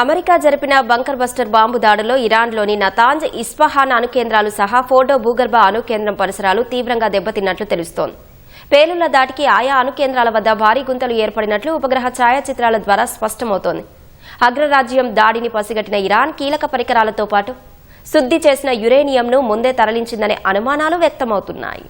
America జరిపిన bunker buster bomb దాడిలో ఇరాన్లోని Natanz Isfahan అణు కేంద్రాలు సహా ఫోటో భూగర్భ అణుకేంద్రం పరిసరాలు తీవ్రంగా దెబ్బతిన్నట్లు తెలుస్తోంది. పేలుళ్ళ దాటికి ఆయా అణుకేంద్రాల వద్ద భారీ గుంతలు ఏర్పడినట్లు ఉపగ్రహ ఛాయాచిత్రాల ద్వారా స్పష్టమవుతోంది. అగ్రరాజ్యం దాడిని పసిగట్టిన ఇరాన్ కీలక పరికరాలతో పాటు శుద్ధి చేసిన యురేనియంను ముందే తరలించిందనే అనుమానాలు వ్యక్తమవుతున్నాయి.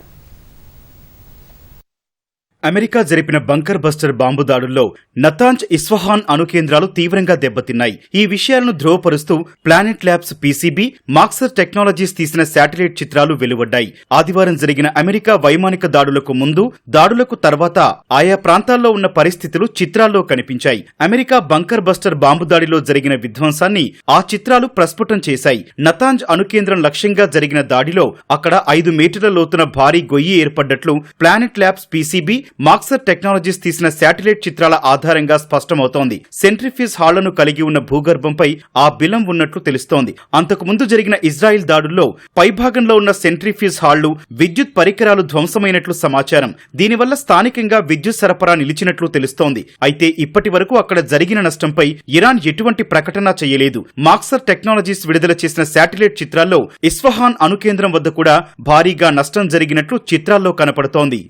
అమెరికా జరిపిన బంకర్ బస్టర్ బాంబు దాడుల్లో నతాంజ్ ఇస్ఫహాన్ అణుకేంద్రాలు తీవ్రంగా దెబ్బతిన్నాయి. ఈ విషయాలను ధృవపరుస్తూ Planet Labs PCB Maxar Technologies తీసిన శాటిలైట్ చిత్రాలు వెలువడ్డాయి. ఆదివారం జరిగిన అమెరికా వైమానిక దాడులకు ముందు దాడులకు తర్వాత ఆయా ప్రాంతాల్లో ఉన్న పరిస్థితులు చిత్రాల్లో కనిపించాయి. అమెరికా బంకర్ బస్టర్ బాంబు దాడిలో జరిగిన విధ్వంసాన్ని ఆ చిత్రాలు ప్రస్ఫుటం చేశాయి. నతాంజ్ అణుకేంద్రం లక్ష్యంగా జరిగిన దాడిలో అక్కడ ఐదు మీటర్ల లోతున భారీ గొయ్యి ఏర్పడ్డట్లు Planet Labs PCB Maxar Technologies తీసిన శాటిలైట్ చిత్రాల ఆధారంగా స్పష్టమవుతోంది. సెంట్రిఫ్యూజ్ హాళ్ళను కలిగి ఉన్న భూగర్భంపై ఆ బిలం ఉన్నట్లు తెలుస్తోంది. అంతకుముందు జరిగిన ఇజ్రాయిల్ దాడుల్లో పైభాగంలో ఉన్న సెంట్రిఫ్యూజ్ హాళ్ళు విద్యుత్ పరికరాలు ధ్వంసమైనట్లు సమాచారం. దీనివల్ల స్థానికంగా విద్యుత్ సరఫరా నిలిచినట్లు తెలుస్తోంది. అయితే ఇప్పటి వరకు అక్కడ జరిగిన నష్టంపై ఇరాన్ ఎటువంటి ప్రకటన చేయలేదు. మాక్సర్ టెక్నాలజీస్ విడుదల చేసిన శాటిలైట్ చిత్రాల్లో ఇస్ఫహాన్ అణు కేంద్రం వద్ద కూడా భారీగా నష్టం జరిగినట్లు చిత్రాల్లో కనపడుతోంది.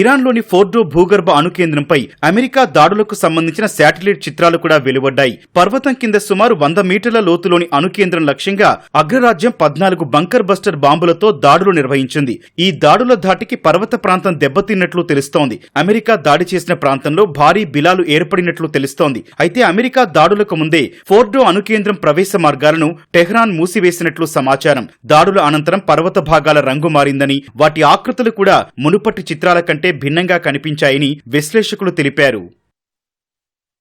ఇరాన్లోని ఫోర్డో భూగర్భ అణుకేంద్రంపై అమెరికా దాడులకు సంబంధించిన శాటిలైట్ చిత్రాలు కూడా వెలువడ్డాయి. పర్వతం కింద సుమారు వంద మీటర్ల లోతులోని అణుకేంద్రం లక్ష్యంగా అగ్రరాజ్యం పద్నాలుగు బంకర్ బస్టర్ బాంబులతో దాడులు నిర్వహించింది. ఈ దాడుల ధాటికి పర్వత ప్రాంతం దెబ్బతిన్నట్లు తెలుస్తోంది. అమెరికా దాడి చేసిన ప్రాంతంలో భారీ బిలాలు ఏర్పడినట్లు తెలుస్తోంది. అయితే అమెరికా దాడులకు ముందే ఫోర్డో అణుకేంద్రం ప్రవేశ మార్గాలను టెహ్రాన్ మూసివేసినట్లు సమాచారం. దాడుల అనంతరం పర్వత భాగాల రంగు మారిందని వాటి ఆకృతులు కూడా మునుపటి చిత్రాల కంటే కంటే భిన్నంగా కనిపించాయని విశ్లేషకులు తెలిపారు.